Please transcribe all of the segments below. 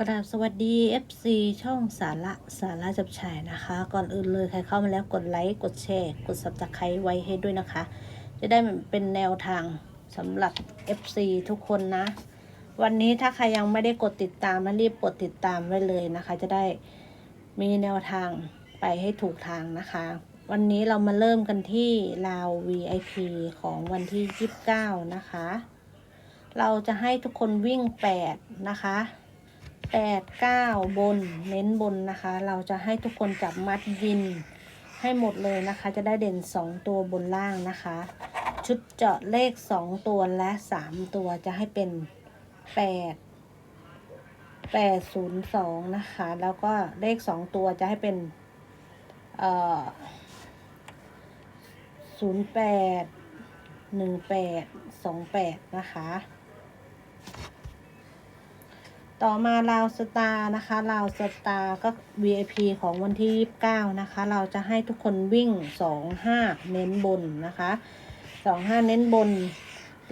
กราบสวัสดี FC ช่องสาระสาระจับฉ่ายนะคะ ก่อนอื่นเลยใครเข้ามาแล้วกดไลค์กดแชร์กด subscribe ไว้ให้ด้วยนะคะ จะได้เป็นแนวทางสำหรับ FC ทุกคนนะ วันนี้ถ้าใครยังไม่ได้กดติดตามรีบกดติดตามไว้เลยนะคะ จะได้มีแนวทางไปให้ถูกทางนะคะ วันนี้เรามาเริ่มกันที่ลาว VIP ของวันที่ 29 นะคะ เราจะให้ทุกคนวิ่ง 8 นะคะ แปดเก้าบนเน้นบนนะคะ เราจะให้ทุกคนจับมัดวินให้หมดเลยนะคะ จะได้เด่นสองตัวบนล่างนะคะ ชุดเจาะเลขสองตัวและสามตัวจะให้เป็นแปดแปดศูนย์สองนะคะ แล้วก็เลขสองตัวจะให้เป็นเอ่อศูนย์แปดหนึ่งแปดสองแปดนะคะ ต่อมาลาวสตาร์นะคะลาวสตาร์ก็ VIP ของวันที่ 29 นะคะ เราจะให้ทุกคนวิ่ง 25 เน้นบนนะคะ 25 เน้นบน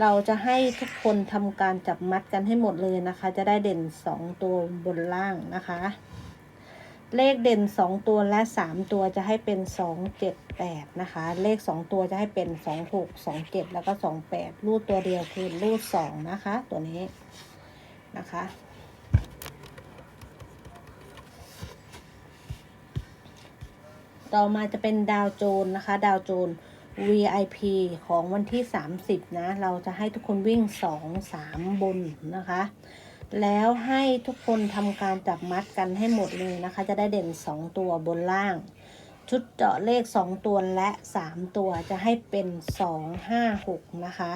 เราจะให้ทุกคนทำการจับมัดกันให้หมดเลยนะคะ จะได้เด่น 2 ตัวบนล่างนะคะ เลขเด่น 2 ตัวและ 3 ตัวจะให้เป็น 2 7 8 นะคะ เลข 2 ตัวจะให้เป็น 2 6 2 7 แล้วก็ 2 8 รูดตัวเดียวคือรูด 2 นะคะ ตัวนี้นะคะ ต่อมาจะเป็นดาวโจนนะคะ ดาวโจน VIP ของวันที่ 30 นะ เราจะให้ทุกคนวิ่ง 2 3 บนนะคะ แล้วให้ทุกคนทำการจับมัดกันให้หมดเลยนะคะ จะได้เด่น 2 ตัวบนล่าง ชุดเจาะเลข 2 ตัวและ 3 ตัวจะให้เป็น 2 5 6 นะคะ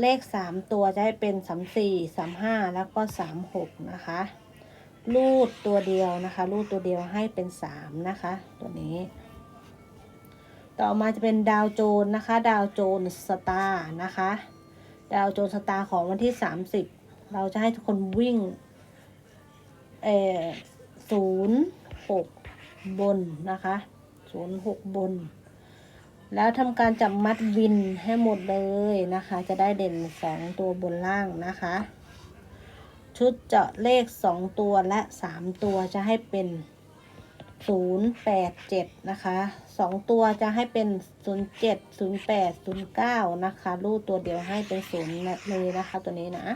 เลข 3 ตัวจะให้เป็น 3 4 3 5 แล้วก็ 3 6 นะคะ รูดตัวเดียวนะคะ รูดตัวเดียวให้เป็นสามนะคะ ตัวนี้ ต่อมาจะเป็นดาวโจนนะคะ ดาวโจนสตาร์นะคะ ดาวโจนสตาร์ของวันที่สามสิบเราจะให้ทุกคนวิ่งเออศูนย์หกบนนะคะศูนย์หกบน แล้วทำการจับมัดวินให้หมดเลยนะคะ จะได้เด่นสองตัวบนล่างนะคะ ชุดเจาะเลข2ตัวและ3ตัวจะให้เป็น087นะคะ2ตัวจะให้เป็น07 08 09นะคะรูดตัวเดียวให้เป็น0เลยนะคะตัวนี้นะ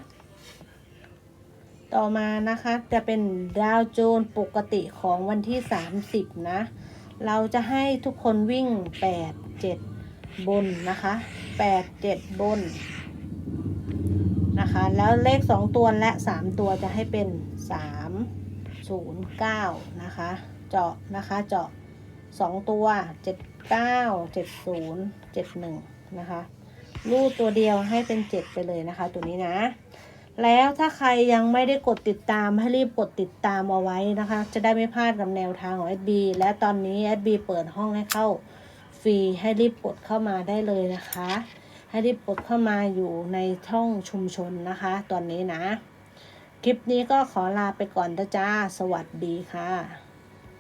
ต่อมานะคะจะเป็นดาวโจนปกติของวันที่30นะ เราจะให้ทุกคนวิ่ง8 7บนนะคะ8 7บน นะคะ แล้วเลข 2 ตัวและ 3 ตัวจะให้เป็น 3 0 9 นะคะ เจาะนะคะเจาะ 2 ตัว 7 9 7 0 7 1 นะคะรูดตัวเดียวให้เป็น 7 ไปเลยนะคะ ตัวนี้นะ แล้วถ้าใครยังไม่ได้กดติดตามให้รีบกดติดตามเอาไว้นะคะ จะได้ไม่พลาดกับแนวทางของ SB และตอนนี้ SB เปิดห้องให้เข้าฟรีให้รีบกดเข้ามาได้เลยนะคะ ให้รีบกดเข้ามาอยู่ในช่องชุมชนนะคะ ตอนนี้นะ คลิปนี้ก็ขอลาไปก่อนนะจ้า สวัสดีค่ะ